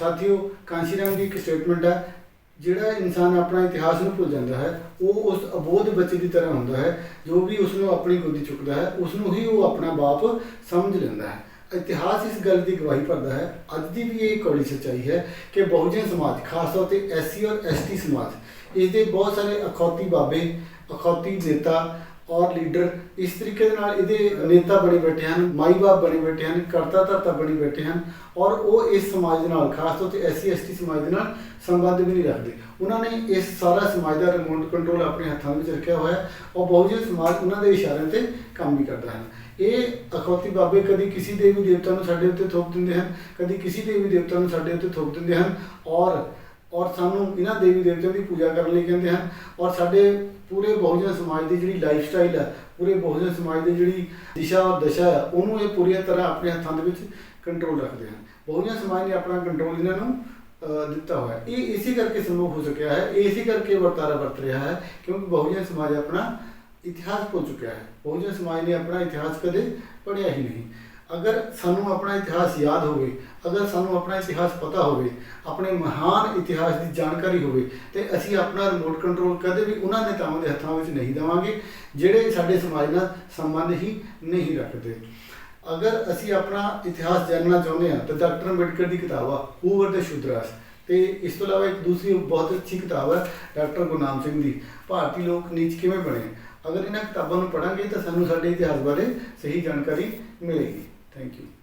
ਸਾਥੀਓ ਕਾਂਸ਼ੀਰਾਮ ਦੀ ਇੱਕ ਸਟੇਟਮੈਂਟ ਹੈ, ਜਿਹੜਾ ਇਨਸਾਨ ਆਪਣਾ ਇਤਿਹਾਸ ਨੂੰ ਭੁੱਲ ਜਾਂਦਾ ਹੈ, ਉਹ ਉਸ ਅਬੋਧ ਬੱਚੇ ਦੀ ਤਰ੍ਹਾਂ ਹੁੰਦਾ ਹੈ, ਜੋ ਵੀ ਉਸ ਨੂੰ ਆਪਣੀ ਗੋਦੀ ਚੁੱਕਦਾ ਹੈ ਉਸ ਨੂੰ ਹੀ ਉਹ ਆਪਣਾ ਬਾਪ ਸਮਝ ਲੈਂਦਾ ਹੈ। ਇਤਿਹਾਸ ਇਸ ਗੱਲ ਦੀ ਗਵਾਹੀ ਭਰਦਾ ਹੈ, ਅੱਜ ਦੀ ਵੀ ਇਹ ਕੌੜੀ ਸੱਚਾਈ ਹੈ ਕਿ ਬਹੁਜਨ ਸਮਾਜ, ਖਾਸ ਤੌਰ ਤੇ ਐਸਸੀ ਔਰ ਐਸਟੀ ਸਮਾਜ, ਇਸ ਦੇ ਬਹੁਤ ਸਾਰੇ ਅਖੌਤੀ ਬਾਬੇ, ਅਖੌਤੀ ਨੇਤਾ ਔਰ ਲੀਡਰ ਇਸ ਤਰੀਕੇ ਦੇ ਨਾਲ ਇਹਦੇ ਨੇਤਾ ਬਣੇ ਬੈਠੇ ਹਨ, ਮਾਈ ਬਾਪ ਬਣੇ ਬੈਠੇ ਹਨ, ਕਰਤਾ ਧਰਤਾ ਬਣੇ ਬੈਠੇ ਹਨ ਔਰ ਉਹ ਇਸ ਸਮਾਜ ਦੇ ਨਾਲ, ਖਾਸ ਤੌਰ ਤੇ ਐਸਸੀ, ਐਸਟੀ ਸਮਾਜ ਦੇ ਨਾਲ ਸੰਬੰਧ ਵੀ ਨਹੀਂ ਰੱਖਦੇ। ਉਹਨਾਂ ਨੇ ਇਸ ਸਾਰਾ ਸਮਾਜ ਦਾ ਰਿਮੋਟ ਕੰਟਰੋਲ ਆਪਣੇ ਹੱਥਾਂ ਵਿੱਚ ਰੱਖਿਆ ਹੋਇਆ ਹੈ ਔਰ ਬਹੁਜਨ ਸਮਾਜ ਉਹਨਾਂ ਦੇ ਇਸ਼ਾਰਿਆਂ ਤੇ ਕੰਮ ਵੀ ਕਰਦਾ ਹੈ। ਇਹ ਅਖੌਤੀ ਬਾਬੇ ਕਦੀ ਕਿਸੇ ਦੇਵੀ ਦੇਵਤਾ ਨੂੰ ਸਾਡੇ ਉੱਤੇ ਥੋਪ ਦਿੰਦੇ ਹਨ, ਕਦੀ ਕਿਸੇ ਦੇਵੀ ਦੇਵਤਾ ਨੂੰ ਸਾਡੇ ਉੱਤੇ ਥੋਪ ਦਿੰਦੇ ਹਨ ਔਰ ਔਰ ਸਾਨੂੰ ਇਹਨਾਂ ਦੇਵੀ ਦੇਵਤਿਆਂ ਦੀ ਪੂਜਾ ਕਰਨ ਲਈ ਕਹਿੰਦੇ ਹਨ। ਔਰ ਸਾਡੇ ਪੂਰੇ ਬਹੁਜਨ ਸਮਾਜ ਦੀ ਜਿਹੜੀ ਲਾਈਫ ਸਟਾਈਲ ਹੈ, ਪੂਰੇ ਬਹੁਜਨ ਸਮਾਜ ਦੀ ਜਿਹੜੀ ਦਿਸ਼ਾ ਔਰ ਦਸ਼ਾ ਹੈ, ਉਹਨੂੰ ਇਹ ਪੂਰੀ ਤਰ੍ਹਾਂ ਆਪਣੇ ਹੱਥਾਂ ਦੇ ਵਿੱਚ ਕੰਟਰੋਲ ਰੱਖਦੇ ਹਨ। ਬਹੁਜਨ ਸਮਾਜ ਨੇ ਆਪਣਾ ਕੰਟਰੋਲ ਇਹਨਾਂ ਨੂੰ ਦਿੱਤਾ ਹੋਇਆ ਇਹ ਇਸੇ ਕਰਕੇ ਸੰਭਵ ਹੋ ਸਕਿਆ ਹੈ, ਇਹ ਇਸੇ ਕਰਕੇ ਵਰਤਾਰਾ ਵਰਤ ਰਿਹਾ ਹੈ, ਕਿਉਂਕਿ ਬਹੁਜਨ ਸਮਾਜ ਆਪਣਾ ਇਤਿਹਾਸ ਭੁੱਲ ਚੁੱਕਿਆ ਹੈ। ਬਹੁਜਨ ਸਮਾਜ ਨੇ ਆਪਣਾ ਇਤਿਹਾਸ ਕਦੇ ਪੜ੍ਹਿਆ ਹੀ ਨਹੀਂ। ਅਗਰ ਸਾਨੂੰ ਆਪਣਾ ਇਤਿਹਾਸ ਯਾਦ ਹੋਵੇ, ਅਗਰ ਸਾਨੂੰ ਆਪਣਾ ਇਤਿਹਾਸ ਪਤਾ ਹੋਵੇ, ਆਪਣੇ ਮਹਾਨ ਇਤਿਹਾਸ ਦੀ ਜਾਣਕਾਰੀ ਹੋਵੇ, ਤੇ ਅਸੀਂ ਆਪਣਾ ਰਿਮੋਟ ਕੰਟਰੋਲ ਕਦੇ ਵੀ ਉਹਨਾਂ ਨੇਤਾਵਾਂ ਦੇ ਹੱਥਾਂ ਵਿੱਚ ਨਹੀਂ ਦੇਵਾਂਗੇ, ਜਿਹੜੇ ਸਾਡੇ ਸਮਾਜ ਨਾਲ ਸੰਬੰਧ ਹੀ ਨਹੀਂ ਰੱਖਦੇ। ਅਗਰ ਅਸੀਂ ਆਪਣਾ ਇਤਿਹਾਸ ਜਾਣਨਾ ਚਾਹੁੰਦੇ ਹਾਂ, ਤਾਂ ਡਾਕਟਰ ਅੰਬੇਡਕਰ ਦੀ ਕਿਤਾਬ ਆ ਹੂਵਰ ਵਰ ਦ ਸ਼ੂਦਰਾਸ ਤੇ ਇਸ ਤੋਂ ਇਲਾਵਾ ਇੱਕ ਦੂਸਰੀ ਬਹੁਤ ਅੱਛੀ ਕਿਤਾਬ ਹੈ ਡਾਕਟਰ ਗੁਰਨਾਮ ਸਿੰਘ ਦੀ, ਭਾਰਤੀ ਲੋਕ ਨੀਚ ਕਿਵੇਂ ਬਣੇ? ਅਗਰ ਇਹਨਾਂ ਕਿਤਾਬਾਂ ਨੂੰ ਪੜਾਂਗੇ ਤਾਂ ਸਾਨੂੰ ਸਾਡੇ ਇਤਿਹਾਸ ਬਾਰੇ ਸਹੀ ਜਾਣਕਾਰੀ ਮਿਲੇਗੀ। Thank you.